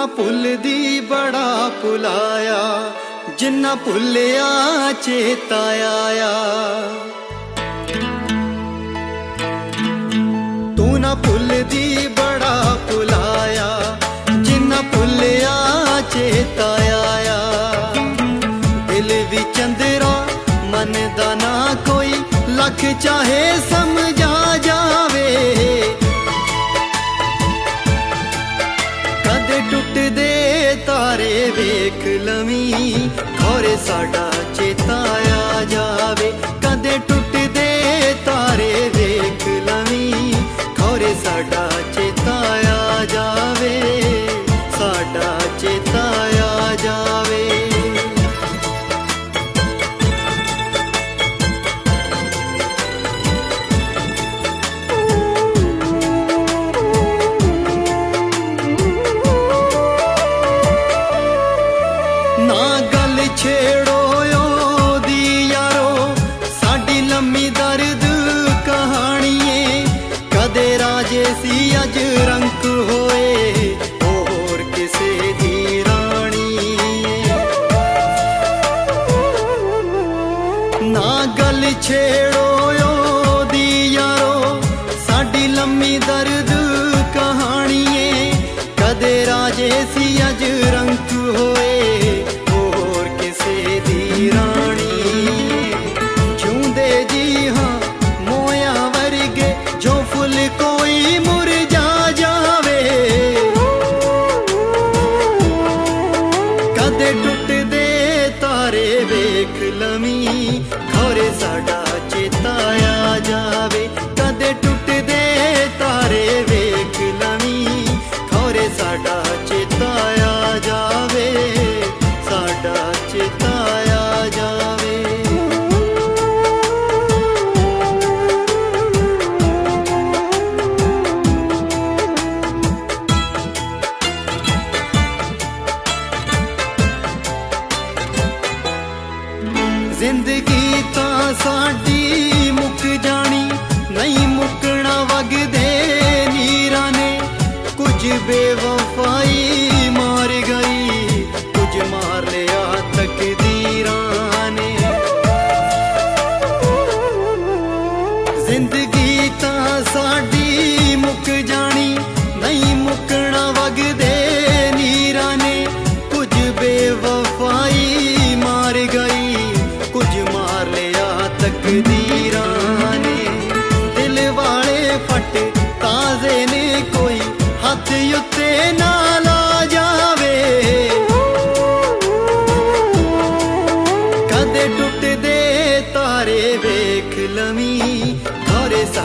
ਨਾ ਭੁੱਲਦੀ ਬੜਾ ਭੁਲਾਇਆ, ਜਿੰਨਾ ਭੁੱਲਿਆ ਚੇਤਾ ਆਇਆ। ਤੂੰ ਨਾ ਭੁੱਲਦੀ ਬੜਾ ਭੁਲਾਇਆ, ਜਿੰਨਾ ਭੁੱਲਿਆ ਚੇਤਾ ਆਇਆ। ਦਿਲ ਵੀ ਚੰਦਰਾ ਮਨ ਦਾ ਨਾ ਕੋਈ ਲੱਖ ਚਾਹੇ ਸਮਝਾ ਜਾਵੇ। ਤਾਰੇ ਵੇਖ ਲਵੀਂ, ਖੋਰੇ ਸਾਡਾ ਚੇਤਾ ਆ ਜਾਵੇ। ਕਦੇ ਟੁੱਟਦੇ ਤਾਰੇ ਵੇਖ ਲਵੀਂ, ਖੋਰੇ ਸਾਡਾ ਨਾ ਗੱਲ ਛੇੜੋ ਉਹਦੀ ਯਾਰੋ, ਸਾਡੀ ਲੰਮੀ ਦਰਦ ਕਹਾਣੀਏ। ਕਦੇ ਰਾਜੇ ਸੀ ਅੱਜ ਰੰਕ ਹੋਏ, ਹੋਰ ਕਿਸੇ ਦੀ ਰਾਣੀ ਨਾ ਗੱਲ ਛੇੜੋ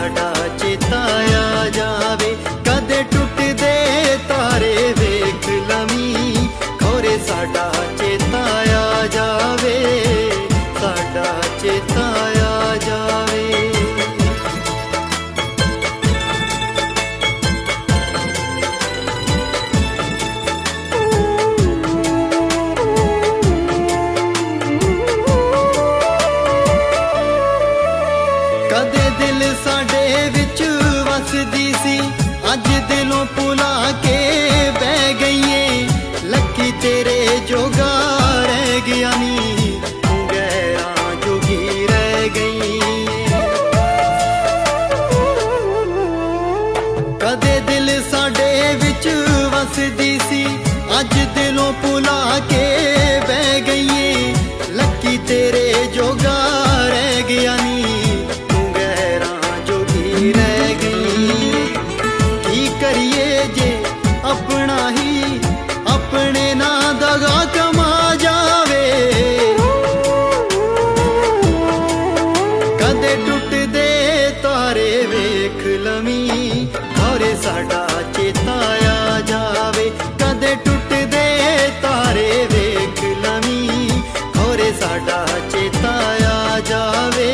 கடா ਵਸਦੀ ਸੀ। ਅੱਜ ਦਿਲੋਂ ਭੁਲਾ ਕੇ ਬਹਿ ਗਈਏ ਲੱਕੀ ਤੇਰੇ ਜੋਗਾ ਰਹਿ ਗਿਆ ਨੀ। ਤੂੰ ਗਹਿਰਾਂ ਜੋਗੀ ਰਹਿ ਗਈ। ਕੀ ਕਰੀਏ ਜੇ ਆਪਣਾ ਹੀ ਆਪਣੇ ਨਾਂ ਦਗਾ ਕਮਾ ਜਾਵੇ। ਕਦੇ ਟੁੱਟਦੇ ਤਾਰੇ ਵੇਖ ਲਵੀਂ। ਘਰੇ ਸਾਡਾ ਚੇਤਾ ਆ ਜਾਵੇ,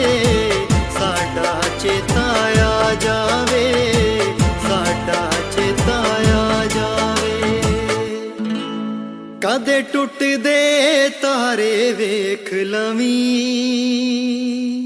ਸਾਡਾ ਚੇਤਾ ਆ ਜਾਵੇ, ਸਾਡਾ ਚੇਤਾ ਆ ਜਾਵੇ। ਕਦੇ ਟੁੱਟਦੇ ਤਾਰੇ ਵੇਖ ਲਵੀਂ।